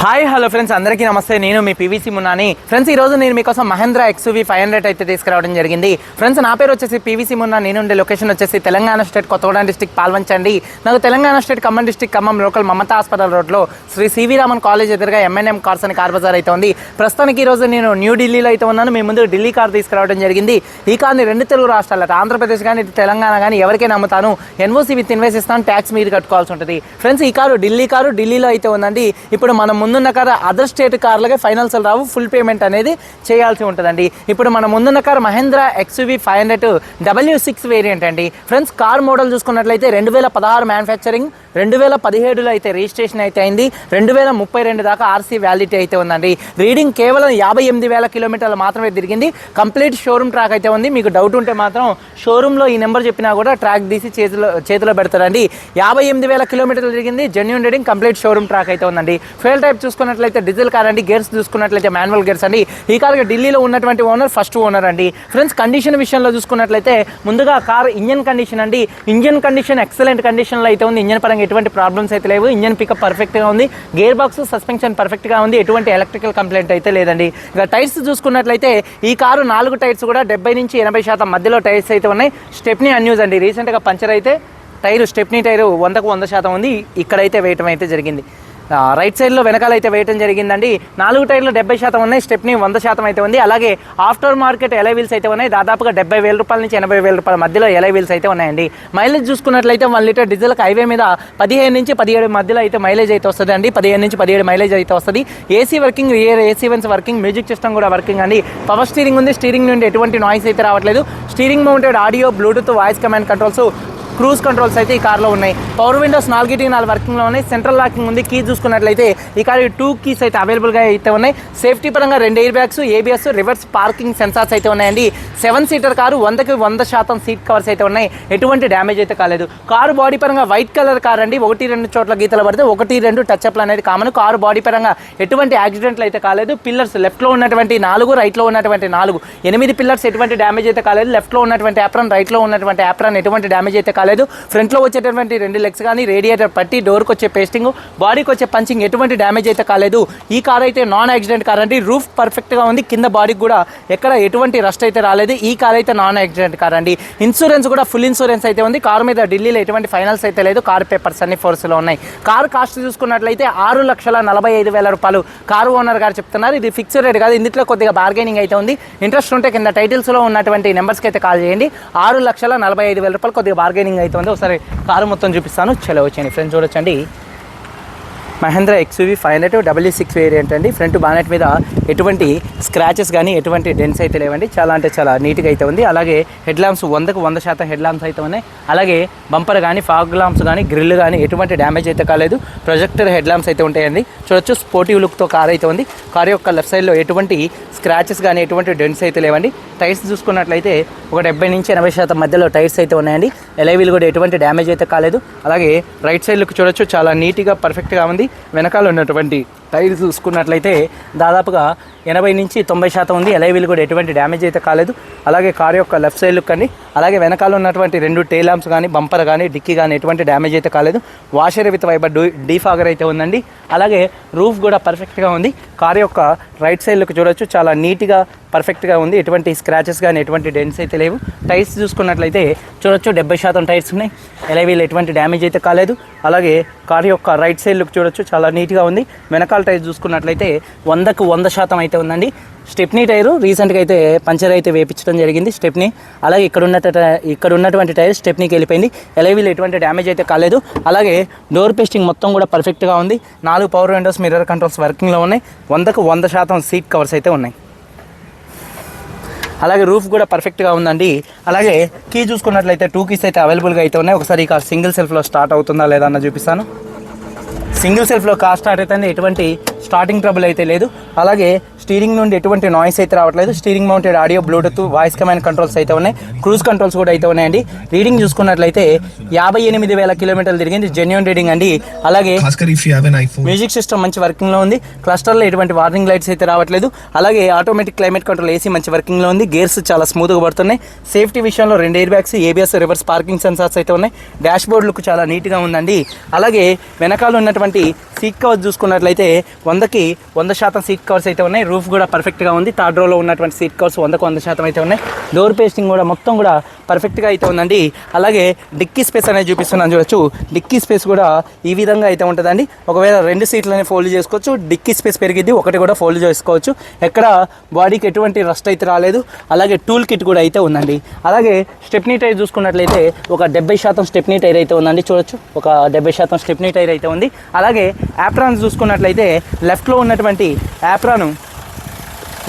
Hi hello friends అందరికీ నమస్తే. నేను మీ పీవీసీ మున్నాని ఫ్రెండ్స్ ఈ రోజు నేను మీకోసం మహేంద్ర ఎక్స్యూవీ ఫైవ్ హండ్రెడ్ అయితే తీసుకురావడం జరిగింది. ఫ్రెండ్స్ నా పేరు వచ్చేసి పీవీసీ మున్నా నేను ఉండే లొకేషన్ వచ్చేసి తెలంగాణ స్టేట్ కొత్తగూడెం డిస్టిక్ పాల్వంచండి. నాకు Telangana state Khammam district Khammam local Mamata hospital రోడ్లో శ్రీ సివి రామన్ కాలేజ్ ఎదురుగా ఎంఎన్ఎం కార్స్ అని కార్ బజార్ అయితే ఉంది. ప్రస్తుతానికి ఈ రోజు నేను న్యూ ఢిల్లీలో అయితే ఉన్నాను. మీ ముందు ఢిల్లీ కార్ తీసుకురావడం జరిగింది. ఈ కార్ని రెండు తెలుగు రాష్ట్రాలు ఆంధ్రప్రదేశ్ కానీ తెలంగాణ కానీ ఎవరికైనా అమ్ముతాను. ఎన్ఓసి విత్ ఇన్వెస్ట్ ఇస్తాను ట్యాక్స్ మీరు కట్టుకోవాల్సి ఉంటుంది. ఫ్రెండ్స్ ఈ కారు ఢిల్లీ కారు ఢిల్లీలో అయితే ఉందండి. ఇప్పుడు మనం ముందున్న కారు అదర్ స్టేట్ కార్లకే ఫైనల్స్ రావు. ఫుల్ పేమెంట్ అనేది చేయాల్సి ఉంటుందండి. ఇప్పుడు మన ముందున్న car Mahindra XUV five hundred W six variant అండి. ఫ్రెండ్స్ కార్ మోడల్ చూసుకున్నట్లయితే రెండు వేల పదహారు మ్యానుఫ్యాక్చరింగ్ రెండు వేల పదిహేడులో అయితే రిజిస్ట్రేషన్ అయితే అయింది. రెండు వేల ముప్పై రెండు దాకా ఆర్సీ వ్యాలిటీ అయితే ఉందండి. రీడింగ్ కేవలం యాభై ఎనిమిది వేల కిలోమీటర్లు మాత్రమే తిరిగింది. కంప్లీట్ షోరూమ్ ట్రాక్ అయితే ఉంది. మీకు డౌట్ ఉంటే మాత్రం షోరూంలో ఈ నెంబర్ చెప్పినా కూడా ట్రాక్ తీసి చేతిలో చేతిలో పెడతారండి. యాభై ఎనిమిది వేల కిలోమీటర్లు తిరిగింది. Genuine reading complete showroom track అయితే ఉందండి. ఫెయిల్ టైప్ చూసుకున్నట్లయితే డీజిల్ కార్ అండి. గేర్స్ చూసుకున్నట్లయితే మాన్యువల్ గేర్స్ అండి. ఈ కార్ ఢిల్లీలో ఉన్నటువంటి ఓనర్ ఫస్ట్ ఓనర్ అండి. ఫ్రెండ్స్ కండిషన్ విషయంలో చూసుకున్నట్లయితే ముందుగా కార్ ఇంజన్ కండిషన్ అండి. ఇంజన్ కండిషన్ ఎక్సలెంట్ కండిషన్లో అయితే ఉంది. ఇంజన్ పరంగా ఎటువంటి ప్రాబ్లమ్స్ అయితే లేవు. ఇంజన్ పికప్ పర్ఫెక్ట్గా ఉంది. గేర్ బాక్స్ సస్పెన్షన్ పర్ఫెక్ట్గా ఉంది. ఎటువంటి ఎలక్ట్రికల్ కంప్లైంట్ అయితే లేదండి. ఇక టైర్స్ చూసుకున్నట్లయితే ఈ కారు నాలుగు టైర్స్ కూడా డెబ్బై నుంచి ఎనభై శాతం మధ్యలో టైర్స్ అయితే ఉన్నాయి. స్టెప్నీ అన్యూజ్ అండి. రీసెంట్గా పంచర్ అయితే టైరు స్టెప్నీ టైరు వందకు వంద శాతం ఉంది. ఇక్కడైతే వేయటం అయితే జరిగింది. రైట్ సైడ్లో వెనకాల అయితే వేయటం జరిగిందండి. నాలుగు టైర్లు డెబ్బై శాతం ఉన్నాయి. స్టెప్ని వంద శాతం అయితే ఉంది. అలాగే ఆఫ్టర్ మార్కెట్ ఎలై వీల్స్ అయితే ఉన్నాయి. దాదాపుగా డెబ్బై వేల రూపాయల నుంచి ఎనభై వేల రూపాయల మధ్యలో ఎలై వీల్స్ అయితే ఉన్నాయండి. మైలేజ్ చూసుకున్నట్లయితే వన్ లీటర్ డీజిల్కి హైవే మీద పదిహేను నుంచి పదిహేడు మధ్యలో అయితే మైలేజ్ అయితే వస్తుంది అండి పదిహేను నుంచి పదిహేడు మైలేజ్ అయితే వస్తుంది. AC working rear AC once working music system కూడా వర్కింగ్ అండి. పవర్ స్టీరింగ్ ఉంది. స్టీరింగ్ నుండి ఎటువంటి నాయిస్ అయితే రావట్లేదు. Steering mounted audio Bluetooth voice command controls cruise controls అయితే ఈ కార్లో ఉన్నాయి. పవర్ విండోస్ నాలుగిటి నాలుగు వర్కింగ్లో ఉన్నాయి. సెంట్రల్ లాకింగ్ ఉంది. కీ చూసుకున్నట్లయితే ఈ కార్ టూ కీస్ అయితే అవైలబుల్గా అయితే ఉన్నాయి. సేఫ్టీ పరంగా రెండు air bags ABS reverse parking sensors అయితే ఉన్నాయండి. సెవెన్ సీటర్ కారు వందకి వంద శాతం సీట్ కవర్స్ అయితే ఉన్నాయి. ఎటువంటి డ్యామేజ్ అయితే కాలేదు. కారు బాడీ పరంగా వైట్ కలర్ కార్ అండి. ఒకటి రెండు చోట్ల గీతలు పడితే ఒకటి రెండు టచ్అప్లు అనేది కామన్ కారు బాడీ పరంగా ఎటువంటి యాక్సిడెంట్లు అయితే కాలేదు. పిల్లర్స్ లెఫ్ట్లో ఉన్నటువంటి నాలుగు రైట్లో ఉన్నటువంటి నాలుగు. ఎనిమిది పిల్లర్స్ ఎటువంటి డ్యామేజ్ అయితే కాలేదు. లెఫ్ట్లో ఉన్నటువంటి యాప్రాన్ రైట్లో ఉన్నటువంటి యాప్రాన్ ఎటువంటి డ్యామేజ్ అయితే కాలేదు. ఫ్రంట్లో వచ్చేటటువంటి రెండు లెగ్స్ కానీ రేడియేటర్ పట్టి డోర్కి వచ్చే పేస్టింగ్ బాడీకి వచ్చే పంచింగ్ ఎటువంటి డ్యామేజ్ అయితే కాలేదు. ఈ కార్ అయితే నాన్ యాక్సిడెంట్ కార్ అండి. రూఫ్ పర్ఫెక్ట్గా ఉంది. కింద బాడీకి కూడా ఎక్కడ ఎటువంటి రస్ట్ అయితే రాలేదు. ఈ కార్ అయితే నాన్ యాక్సిడెంట్ కార్ అండి. ఇన్సూరెన్స్ కూడా ఫుల్ ఇన్సూరెన్స్ అయితే ఉంది. కార్ మీద ఢిల్లీలో ఎటువంటి ఫైనల్స్ అయితే లేదు. కార్ పేపర్స్ అన్ని ఫోర్స్లో ఉన్నాయి. కార్ కాస్ట్ చూసుకున్నట్లయితే ఆరు లక్షల నలభై ఐదు వేల రూపాయలు. కారు ఓనర్ గారు చెప్తున్నారు. ఇది ఫిక్స్డ్ రేట్ కాదు. ఇందులో కొద్దిగా బార్గెనింగ్ అయితే ఉంది. ఇంట్రెస్ట్ ఉంటే కింద టైటిల్స్లో ఉన్నటువంటి నెంబర్స్కి అయితే కాల్ చేయండి. ఆరు లక్షల నలభై ఐదు వేల రూపాయలు కొద్దిగా బార్గెనింగ్ అయితే ఉంది ఒకసారి కారు మొత్తం చూపిస్తాను. చలో వచ్చేయండి. ఫ్రెండ్స్ చూడొచ్చండి. Mahindra XUV five hundred W e six variant అండి. ఫ్రంట్ బానెట్ మీద ఎటువంటి స్క్రాచెస్ కానీ ఎటువంటి డెన్స్ అయితే లేవండి. చాలా అంటే చాలా నీట్గా అయితే ఉంది. అలాగే హెడ్ ల్యాంప్స్ వందకు వంద శాతం హెడ్ ల్యాంప్స్ అయితే ఉన్నాయి. అలాగే బంపర్ కానీ ఫాగ్ ల్యాంప్స్ కానీ గ్రిల్ కానీ ఎటువంటి డ్యామేజ్ అయితే కాలేదు. ప్రొజెక్టర్ హెడ్ ల్యాంప్స్ అయితే ఉంటాయండి. చూడొచ్చు స్పోర్టివ్ లుక్తో కార్ అయితే ఉంది. కార్ యొక్క లెఫ్ట్ సైడ్లో ఎటువంటి స్క్రాచెస్ కానీ ఎటువంటి డెన్స్ అయితే లేవండి. టైర్స్ చూసుకున్నట్లయితే ఒక డెబ్బై నుంచి ఎనభై శాతం మధ్యలో టైర్స్ అయితే ఉన్నాయండి. ఎలైవీలు కూడా ఎటువంటి డ్యామేజ్ అయితే కాలేదు. అలాగే రైట్ సైడ్ లుక్ చూడొచ్చు చాలా నీట్గా పర్ఫెక్ట్గా ఉంది. వెనకాల ఉన్నటువంటి టైర్ చూసుకున్నట్లయితే దాదాపుగా ఎనభై నుంచి తొంభై శాతం ఉంది. ఎలైవీలు కూడా ఎటువంటి డ్యామేజ్ అయితే కాలేదు. అలాగే కార్ యొక్క లెఫ్ట్ సైడ్ లుక్ అండి అలాగే వెనకాల ఉన్నటువంటి రెండు టేల్ కానీ బంపర్ కానీ డిక్కీ కానీ ఎటువంటి డ్యామేజ్ అయితే కాలేదు. Washer with wiper do defogger అయితే ఉందండి. అలాగే రూఫ్ కూడా పర్ఫెక్ట్గా ఉంది. కార్ యొక్క రైట్ సైడ్ లుక్ చూడొచ్చు. చాలా నీట్గా పర్ఫెక్ట్గా ఉంది. ఎటువంటి స్క్రాచెస్ కానీ ఎటువంటి డెన్స్ అయితే లేవు. టైర్స్ చూసుకున్నట్లయితే చూడొచ్చు. డెబ్బై శాతం టైర్స్ ఉన్నాయి. ఎలైవీలు ఎటువంటి డ్యామేజ్ అయితే కాలేదు. అలాగే కార్ యొక్క రైట్ సైడ్ లుక్ చూడొచ్చు. చాలా నీట్గా ఉంది. వెనకాల టైర్ చూసుకున్నట్లయితే వందకు వంద శాతం అయితే ఉందండి. స్టెప్నీ టైరు రీసెంట్గా అయితే పంచర్ అయితే వేపించడం జరిగింది స్టెప్నీ అలాగే ఇక్కడ ఉన్న ఇక్కడ ఉన్నటువంటి టైర్ స్టెప్నీకి వెళ్ళిపోయింది. ఎలైవీలు ఎటువంటి డ్యామేజ్ అయితే కాలేదు. అలాగే డోర్ పేస్టింగ్ మొత్తం కూడా పర్ఫెక్ట్గా ఉంది. నాలుగు పవర్ విండోస్ మిర్రర్ కంట్రోల్స్ వర్కింగ్లో ఉన్నాయి. వందకు వంద శాతం సీట్ కవర్స్ అయితే ఉన్నాయి. అలాగే రూఫ్ కూడా పర్ఫెక్ట్గా ఉందండి. అలాగే కీ చూసుకున్నట్లయితే టూ కీస్ అయితే అవైలబుల్గా అయితే ఉన్నాయి. ఒకసారి ఇక కార్ సింగిల్ సెల్ఫ్లో స్టార్ట్ అవుతుందా లేదా అన్న చూపిస్తాను. సింగిల్ సెల్ఫ్లో కార్ స్టార్ట్ అయితే ఎటువంటి స్టార్టింగ్ ట్రబుల్ అయితే లేదు. అలాగే స్టీరింగ్ నుండి ఎటువంటి నాయిస్ అయితే రావట్లేదు. Steering mounted audio Bluetooth voice command controls అయితే ఉన్నాయి. క్రూజ్ కంట్రోల్స్ కూడా అయితే ఉన్నాయండి. రీడింగ్ చూసుకున్నట్లయితే యాభై ఎనిమిది వేల కిలోమీటర్లు తిరిగింది జెన్యున్ రీడింగ్ అండి. అలాగే మ్యూజిక్ సిస్టమ్ మంచి వర్కింగ్లో ఉంది. క్లస్టర్లో ఎటువంటి వార్నింగ్ లైట్స్ అయితే రావట్లేదు. అలాగే ఆటోమేటిక్ క్లైమేట్ కంట్రోల్ ఏసీ మంచి వర్కింగ్లో ఉంది. గేర్స్ చాలా స్మూత్గా పడుతున్నాయి. సేఫ్టీ విషయంలో రెండు air bags ABS reverse parking sensors అయితే ఉన్నాయి. డాష్ బోర్డ్ లుక్ చాలా నీట్గా ఉందండి. అలాగే వెనకాల ఉన్నటువంటి సీట్ కవర్ చూసుకున్నట్లయితే వందకి వంద శాతం సీట్ కవర్స్ అయితే ఉన్నాయి. రూఫ్ కూడా పర్ఫెక్ట్గా ఉంది. థర్డ్ రోలో ఉన్నటువంటి సీట్ కవర్స్ వందకు వంద శాతం అయితే ఉన్నాయి. డోర్ పేస్టింగ్ కూడా మొత్తం కూడా పర్ఫెక్ట్గా అయితే ఉందండి. అలాగే డిక్కీ స్పేస్ అనేది చూపిస్తున్నాను చూడొచ్చు. డిక్కీ స్పేస్ కూడా ఈ విధంగా అయితే ఉంటుందండి. ఒకవేళ రెండు సీట్లని ఫోల్డ్ చేసుకోవచ్చు డిక్కీ స్పేస్ పెరిగిద్ది ఒకటి కూడా ఫోల్డ్ చేసుకోవచ్చు. ఎక్కడ బాడీకి ఎటువంటి రస్ట్ అయితే రాలేదు. అలాగే టూల్ కిట్ కూడా అయితే ఉందండి. అలాగే స్టెప్నీ టైర్ చూసుకున్నట్లయితే ఒక డెబ్బై శాతం స్టెప్నీ టైర్ అయితే ఉందండి. చూడొచ్చు. ఒక డెబ్బై శాతం స్టెప్నీ టైర్ అయితే ఉంది. అలాగే యాప్రాన్స్ చూసుకున్నట్లయితే లెఫ్ట్లో ఉన్నటువంటి యాప్రాను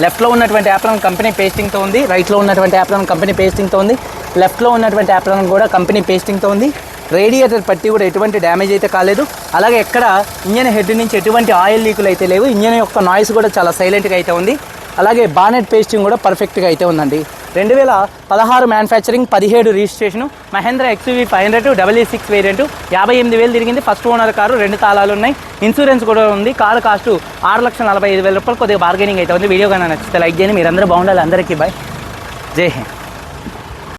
లెఫ్ట్లో ఉన్నటువంటి యాప్రాన్ కంపెనీ పేస్టింగ్తో ఉంది రైట్లో ఉన్నటువంటి యాప్రాన్ కంపెనీ పేస్టింగ్తో ఉంది లెఫ్ట్లో ఉన్నటువంటి యాప్రాన్ కూడా కంపెనీ పేస్టింగ్తో ఉంది. రేడియేటర్ పట్టి కూడా ఎటువంటి డ్యామేజ్ అయితే కాలేదు. అలాగే ఎక్కడ ఇంజన్ హెడ్ నుంచి ఎటువంటి ఆయిల్ లీకులు అయితే లేవు. ఇంజన్ యొక్క నాయిస్ కూడా చాలా సైలెంట్గా అయితే ఉంది. అలాగే బానెట్ పేస్టింగ్ కూడా పర్ఫెక్ట్గా అయితే ఉందండి. రెండు వేల పదహారు మ్యానుఫ్యాక్చరింగ్ పదిహేడు registration Mahindra XUV five hundred double e six variant యాభై ఎనిమిది వేలు తిరిగింది. ఫస్ట్ ఓనర్ కారు రెండు తాళాలు ఉన్నాయి. ఇన్సూరెన్స్ కూడా ఉంది. కారు కాస్ట్ ఆరు లక్షల నలభై ఐదు వేల రూపాయలు కొద్దిగా బార్గెనింగ్ అయితే ఉంది. వీడియో కానీ నచ్చితే లైక్ చేయండి. మీరందరూ బాగుండాలి. అందరికీ బాయ్ జై హింద్.